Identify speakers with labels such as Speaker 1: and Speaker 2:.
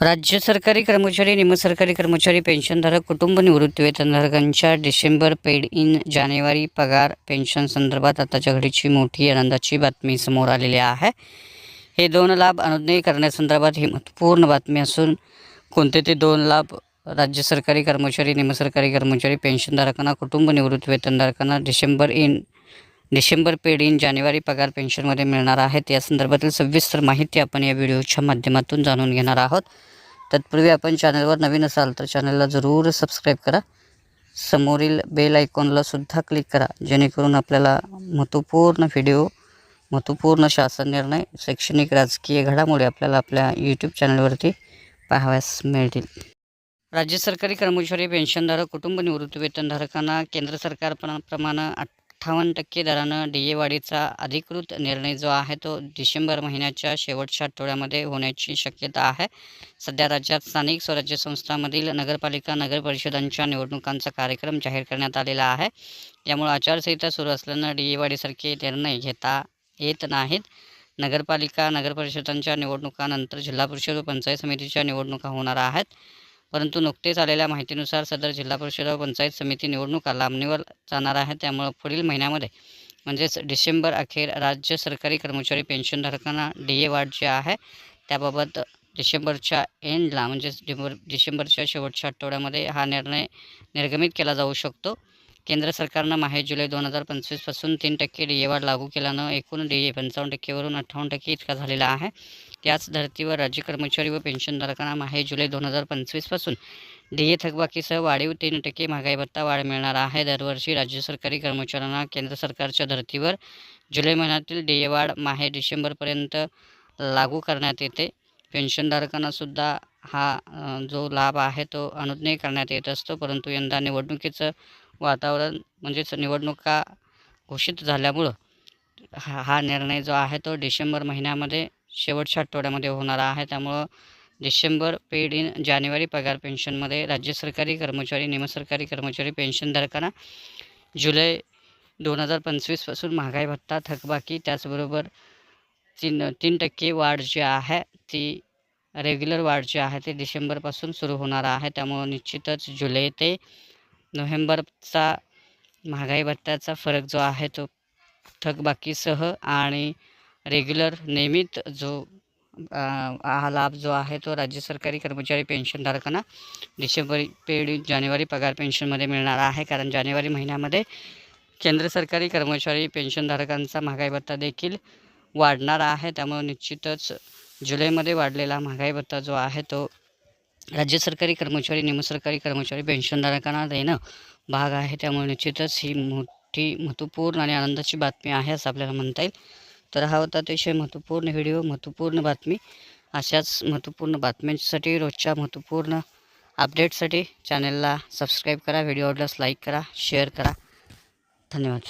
Speaker 1: राज्य सरकारी कर्मचारी निमसरकारी कर्मचारी पेन्शनधारक कुटुंब निवृत्तीवेतनधारकांच्या डिसेंबर पेड इन जानेवारी पगार पेन्शन संदर्भात आताच्या घडीची मोठी आनंदाची बातमी समोर आलेली आहे. हे दोन लाभ अनुज्ञेय करण्यासंदर्भात ही महत्त्वपूर्ण बातमी असून कोणते ते दोन लाभ राज्य सरकारी कर्मचारी निमसरकारी कर्मचारी पेन्शनधारकांना कुटुंब निवृत्ती वेतनधारकांना December in December paid in जानेवारी पगार पेन्शनमध्ये मिळणार आहेत. या संदर्भातील सविस्तर माहिती आपण या व्हिडिओच्या माध्यमातून जाणून घेणार आहोत. तत्पूर्वी आपण चॅनलवर नवीन असाल तर चॅनलला जरूर सबस्क्राईब करा. समोरील बेल आयकॉनला सुद्धा क्लिक करा जेणेकरून आपल्याला महत्त्वपूर्ण व्हिडिओ महत्त्वपूर्ण शासन निर्णय शैक्षणिक राजकीय घडामोडी आपल्याला आपल्या यूट्यूब चॅनलवरती पाहाव्यास मिळतील. राज्य सरकारी कर्मचारी पेन्शनधारक कुटुंब निवृत्ती वेतनधारकांना केंद्र सरकारप्रमाणे अठ्ठावन्न टक्के दरानं डी ए वाढीचा अधिकृत निर्णय जो आहे तो डिसेंबर महिन्याच्या शेवटच्या आठवड्यामध्ये होण्याची शक्यता आहे. सध्या राज्यात स्थानिक स्वराज्य संस्थांमधील नगरपालिका नगरपरिषदांच्या निवडणुकांचा कार्यक्रम जाहीर करण्यात आलेला आहे. यामुळे आचारसंहिता सुरू असल्यानं डी ए वाढीसारखे निर्णय घेता येत नाहीत. नगरपालिका नगरपरिषदांच्या निवडणुकानंतर जिल्हा परिषद व पंचायत समितीच्या निवडणुका होणार आहेत. परंतु नुकतेच आलेल्या माहितीनुसार सदर जिल्हा परिषद व पंचायत समिती निवडणुका लांबणीवर जाणार आहे. त्यामुळं पुढील महिन्यामध्ये म्हणजेच डिसेंबर अखेर राज्य सरकारी कर्मचारी पेन्शनधारकांना डी ए वाढ जे आहे त्याबाबत डिसेंबरच्या एंडला म्हणजेच डिसेंबरच्या शेवटच्या आठवड्यामध्ये हा निर्णय निर्गमित केला जाऊ शकतो. केंद्र सरकारनं माहे जुलै दोन हजार पंचवीसपासून तीन टक्के डी ए वाढ लागू केल्यानं एकूण डी ए पंचावन्न टक्केवरून अठ्ठावन्न टक्के इतका झालेला आहे. त्याच धर्तीवर राज्य कर्मचारी व पेन्शनधारकांना माहे जुलै दोन हजार पंचवीसपासून डी ए थकबाकीसह वाढीव तीन टक्के महागाई भत्ता वाढ मिळणार आहे. दरवर्षी राज्य सरकारी कर्मचाऱ्यांना केंद्र सरकारच्या धर्तीवर जुलै महिन्यातील डी ए वाढ माहे डिसेंबरपर्यंत लागू करण्यात येते. पेन्शनधारकांना सुद्धा हा जो लाभ आहे तो अनुज्ञेय करण्यात येत असतो. परंतु यंदा निवडणुकीचं वातावरण म्हणजेच निवडणुका घोषित झाल्यामुळं हा हा निर्णय जो आहे तो डिसेंबर महिन्यामध्ये शेवटच्या आठवड्यामध्ये होणारा आहे. त्यामुळं डिसेंबर पेड इन जानेवारी पगार पेन्शनमध्ये राज्य सरकारी कर्मचारी निमसरकारी कर्मचारी पेन्शनधारकांना जुलै दोन हजार पंचवीसपासून महागाई भत्ता थकबाकी त्याचबरोबर तीन तीन टक्के वाढ जी आहे ती रेग्युलर वाढ जी आहे ती डिसेंबरपासून सुरू होणार आहे. त्यामुळं निश्चितच जुलै ते नोव्हेंबरचा महागाई भत्त्याचा फरक जो आहे तो थकबाकीसह आणि रेग्युलर नियमित जो हा लाभ जो आहे तो राज्य सरकारी कर्मचारी पेन्शनधारकांना डिसेंबर पेड जानेवारी पगार पेन्शनमध्ये मिळणार आहे. कारण जानेवारी महिन्यामध्ये केंद्र सरकारी कर्मचारी पेन्शनधारकांचा महागाई भत्ता देखील वाढणार आहे. त्यामुळे निश्चितच जुलैमध्ये वाढलेला महागाई भत्ता जो आहे तो राज्य सरकारी कर्मचारी निमसरकारी कर्मचारी पेन्शनधारकांना देणं भाग आहे. त्यामुळे निश्चितच ही मोठी महत्त्वपूर्ण आणि आनंदाची बातमी आहे असं आपल्याला म्हणता येईल. तर हा होता अतिशय महत्त्वपूर्ण व्हिडिओ महत्त्वपूर्ण बातमी. अशाच महत्त्वपूर्ण बातम्यांसाठी रोजच्या महत्त्वपूर्ण अपडेटसाठी चॅनलला सबस्क्राईब करा व्हिडिओ आवडल्यास लाईक करा शेअर करा. धन्यवाद.